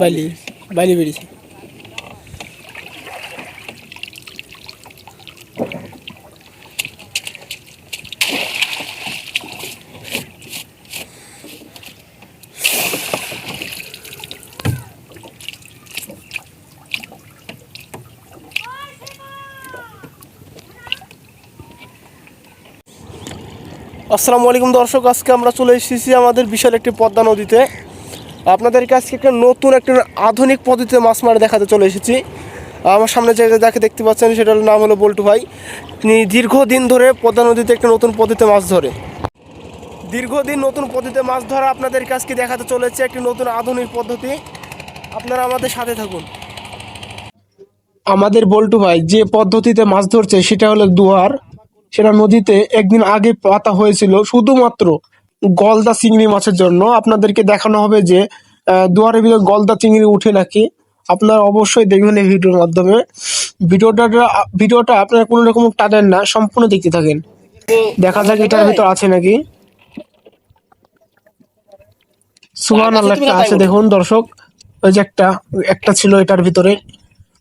বালি বালি বেরিয়েছে। আসসালামু আলাইকুম দর্শক, আজকে আমরা চলে এসেছি আমাদের বিশাল একটি পদ্মা নদীতে। আপনাদেরকে আজকে একটা নতুন একটা আধুনিক পদ্ধতিতে মাছ মারা দেখাতে চলে এসেছি। আমার সামনে যে যাকে দেখতে পাচ্ছেন সেটার নাম হলো বল্টু ভাই। তিনি দীর্ঘদিন ধরে পদ্মা নদীতে একটা নতুন পদ্ধতিতে মাছ ধরে। দীর্ঘদিন নতুন পদ্ধতিতে মাছ ধরা আপনাদেরকে আজকে দেখাতে চলেছে? একটি নতুন আধুনিক পদ্ধতি। আপনারা আমাদের সাথে থাকুন। আমাদের বল্টু ভাই যে পদ্ধতিতে মাছ ধরছে, সেটা হলো দুয়ার। সেটা নদীতে একদিন আগে পাতা হয়েছিল, শুধুমাত্র গলদা চিংড়ি মাছের জন্য। আপনাদেরকে দেখানো হবে যে আহ, দুয়ারের ভিতরে গলদা চিংড়ি উঠে নাকি। আপনারা অবশ্যই দেখবেন এই ভিডিওর মাধ্যমে। ভিডিওটা ভিডিওটা আপনারা কোনো রকম টানেন না সম্পূর্ণ দেখতে থাকেন। দেখা যাক এটার ভিতর আছে নাকি। সুহান আল্লাহ একটা আছে। দেখুন দর্শক ওই যে একটা একটা ছিল এটার ভিতরে।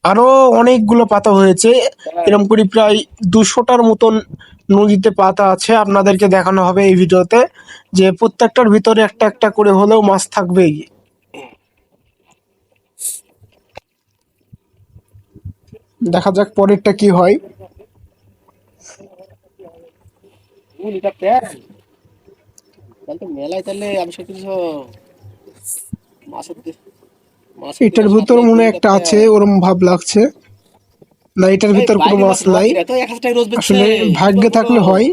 আরও অনেকগুলো পাতা হয়েছে। এরকম করে প্রায় দুশোটার মতন নদীতে পাতা আছে, আপনাদেরকে দেখানো হবে এই ভিডিওতে যে প্রত্যেকটার ভিতরে একটা একটা করে হলেও মাছ থাকবেই দেখা যাক পরেরটা কি হয়। মেলায় তাহলে আমি মাছের এটার ভিতর মনে একটা আছে, ওরম ভাব লাগছে। না এটার ভিতর কোনো মাছ নাই। আসলে ভাগ্যে থাকলে হয়।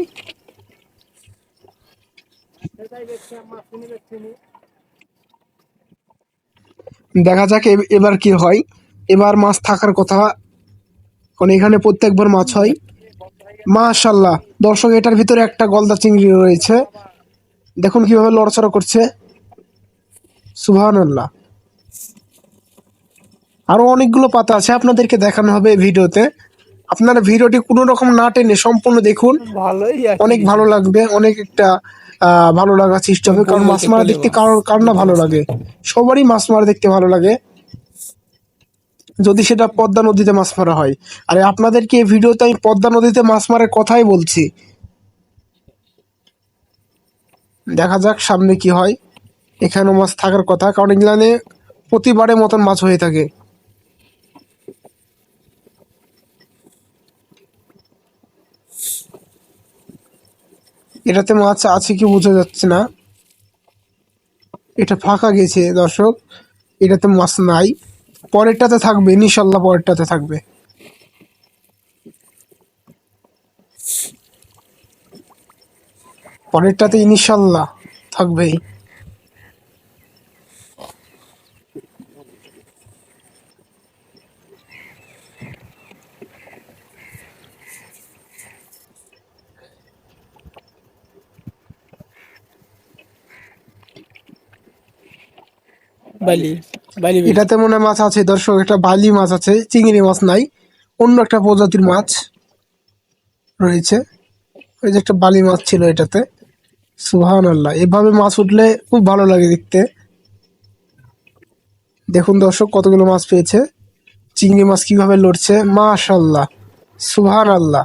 দেখা যাক এবার কি হয়। এবার মাছ থাকার কথা। কারণ এখানে প্রত্যেকবার মাছ হয়। মাশাল্লাহ। দর্শক এটার ভিতরে একটা গলদা চিংড়ি রয়েছে। দেখুন কীভাবে লড়াচড়া করছে। সুবহান আল্লাহ আরও অনেকগুলো পাতা আছে আপনাদেরকে দেখানো হবে এই ভিডিওতে। আপনারা ভিডিওটি কোনো রকম না টেনে সম্পূর্ণ দেখুন। অনেক ভালো লাগবে অনেক একটা আহ, ভালো লাগার সৃষ্টি হবে কারণ মাছ মারা দেখতে কারোর কার না ভালো লাগে। সবারই মাছ মারা দেখতে ভালো লাগে। যদি সেটা পদ্মা নদীতে মাছ মারা হয়। আর আপনাদেরকে এই ভিডিওতে আমি পদ্মা নদীতে মাছ মারার কথাই বলছি। দেখা যাক সামনে কি হয়। এখানেও মাছ থাকার কথা কারণ এগুলানে প্রতিবারের মতন মাছ হয়ে থাকে। এটাতে মাছ আছে কি বোঝা যাচ্ছে না। এটা ফাঁকা গেছে, দর্শক। এটাতে মাছ নাই। পরেরটাতে থাকবে ইনশাল্লাহ পরেরটাতে থাকবে। পরেরটাতে ইনশাল্লাহ থাকবেই। বালি বালি। এটাতে মনে হয় মাছ আছে দর্শক একটা বালি মাছ আছে চিংড়ি মাছ নাই অন্য একটা প্রজাতির মাছ রয়েছে। ওই যে একটা বালি মাছ ছিল এটাতে। সুহান আল্লাহ এভাবে মাছ উঠলে খুব ভালো লাগে দেখতে। দেখুন দর্শক কতগুলো মাছ পেয়েছে। চিংড়ি মাছ কীভাবে লড়ছে মাশাল্লাহ সুহান আল্লাহ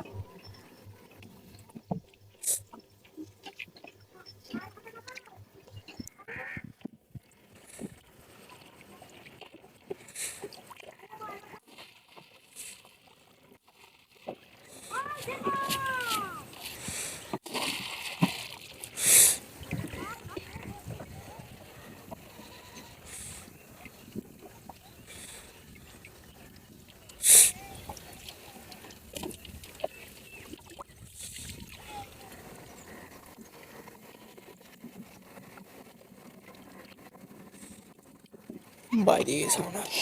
বাইরে গেছে মনে হয়।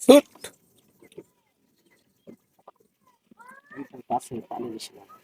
ছুট। পাশে না